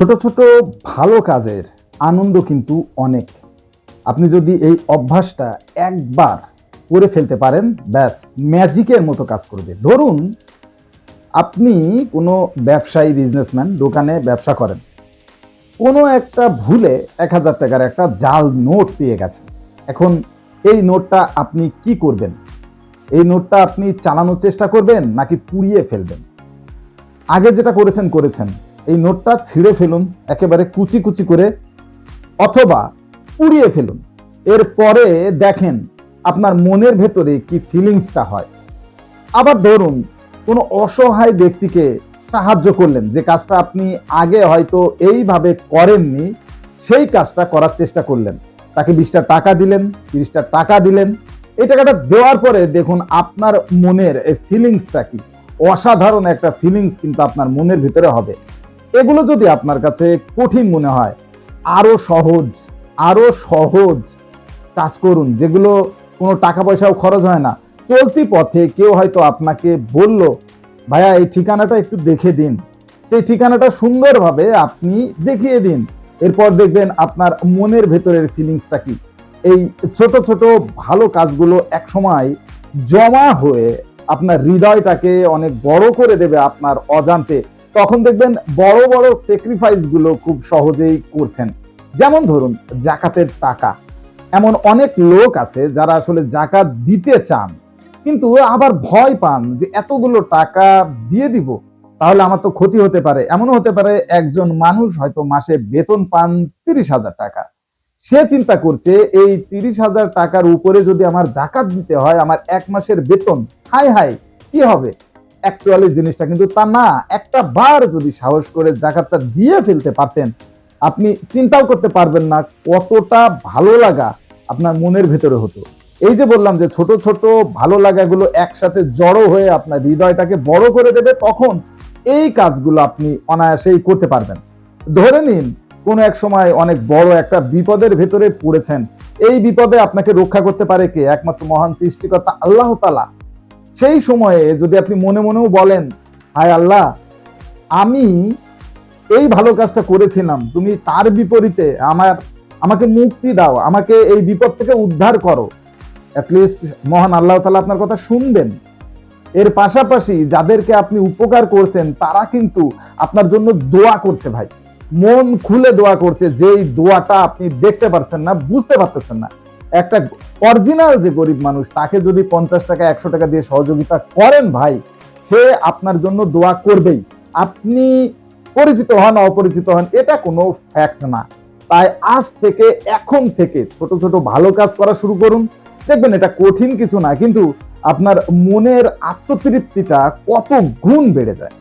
ছোট ছোট ভালো কাজের আনন্দ কিন্তু অনেক। আপনি যদি এই অভ্যাসটা একবার করে ফেলতে পারেন, ব্যাস, ম্যাজিকের মতো কাজ করবে। ধরুন, আপনি কোনো ব্যবসায়ী, বিজনেসম্যান দোকানে ব্যবসা করেন। কোনো একটা ভুলে এক হাজার টাকার একটা জাল নোট পেয়ে গেছে এখন এই নোটটা আপনি কি করবেন? এই নোটটা আপনি চালানোর চেষ্টা করবেন নাকি পুড়িয়ে ফেলবেন? আগে যেটা করেছেন করেছেন। এই নোটটা ছিঁড়ে ফেলুন, একেবারে কুচি কুচি করে, অথবা পুড়িয়ে ফেলুন। এরপরে দেখেন আপনার মনের ভেতরে কি ফিলিংসটা হয়। আবার ধরুন, কোনো অসহায় ব্যক্তিকে সাহায্য করলেন, যে কাজটা আপনি আগে হয়তো এইভাবে করেননি, সেই কাজটা করার চেষ্টা করলেন। তাকে বিশটা টাকা দিলেন তিরিশটা টাকা দিলেন। এই টাকাটা দেওয়ার পরে দেখুন আপনার মনের এই ফিলিংসটা কি। অসাধারণ একটা ফিলিংস কিন্তু আপনার মনের ভিতরে হবে। এগুলো যদি আপনার কাছে কঠিন মনে হয়, আরও সহজ আরও সহজ কাজ করুন, যেগুলো কোনো টাকা পয়সাও খরচ হয় না। চলতি পথে কেউ হয়তো আপনাকে বলল, ভাইয়া, এই ঠিকানাটা একটু দেখে দিন। সেই ঠিকানাটা সুন্দরভাবে আপনি দেখিয়ে দিন। এরপর দেখবেন আপনার মনের ভেতরের ফিলিংসটা কি। এই ছোট ছোট, ভালো কাজগুলো এক সময় জমা হয়ে আপনার হৃদয়টাকে অনেক বড় করে দেবে আপনার অজান্তে। তখন দেখবেন বড় বড় স্যাক্রিফাইসগুলো খুব সহজেই করছেন। যেমন ধরুন, জাকাতের টাকা। এমন অনেক লোক আছে যারা আসলে জাকাত দিতে চান, কিন্তু আবার ভয় পান যে এতগুলো টাকা দিয়ে দিব, তাহলে আমার তো ক্ষতি হতে পারে। এমনও হতে পারে একজন মানুষ হয়তো মাসে বেতন পান তিরিশ হাজার টাকা। সে চিন্তা করছে, এই তিরিশ হাজার টাকার উপরে যদি আমার জাকাত দিতে হয়, আমার এক মাসের বেতন হাই হাই কি হবে? অ্যাকচুয়ালি জিনিসটা, কিন্তু তা না, একটা বার যদি সাহস করে জাকাতটা দিয়ে ফেলতে পারতেন, আপনি চিন্তাও করতে পারবেন না কতটা ভালো লাগা আপনার মনের ভেতরে হতো। এই যে বললাম যে ছোট ছোট ভালো লাগাগুলো একসাথে জড়ো হয়ে আপনার হৃদয়টাকে বড় করে দেবে, তখন এই কাজগুলো আপনি অনায়াসেই করতে পারবেন। ধরে নিন, কোনো এক সময় অনেক বড় একটা বিপদের ভেতরে পড়েছেন। এই বিপদে আপনাকে রক্ষা করতে পারে কে? একমাত্র মহান সৃষ্টিকর্তা আল্লাহ তালা সেই সময়ে যদি আপনি মনে মনেও বলেন, হায় আল্লাহ, আমি এই ভালো কাজটা করেছিলাম, তুমি তার বিপরীতে আমার, আমাকে মুক্তি দাও, আমাকে এই বিপদ থেকে উদ্ধার করো। অ্যাটলিস্ট মহান আল্লাহ তালা আপনার কথা শুনবেন। এর পাশাপাশি যাদেরকে আপনি উপকার করছেন, তারা কিন্তু আপনার জন্য দোয়া করছে ভাই। মন খুলে দোয়া করছে, যেই দোয়াটা আপনি দেখতে পাচ্ছেন না, বুঝতে পারতেছেন না। একটা অরিজিনাল যে গরিব মানুষ, তাকে যদি পঞ্চাশ টাকা, একশো টাকা দিয়ে সহযোগিতা করেন ভাই, সে আপনার জন্য দোয়া করবেই। আপনি পরিচিত হন, অপরিচিত হন, এটা কোনো ফ্যাক্ট না। তাই আজ থেকে, এখন থেকে ছোট ছোট ভালো কাজ করা শুরু করুন। দেখবেন এটা কঠিন কিছু না, কিন্তু আপনার মনের আত্মতৃপ্তিটা কত গুণ বেড়ে যায়।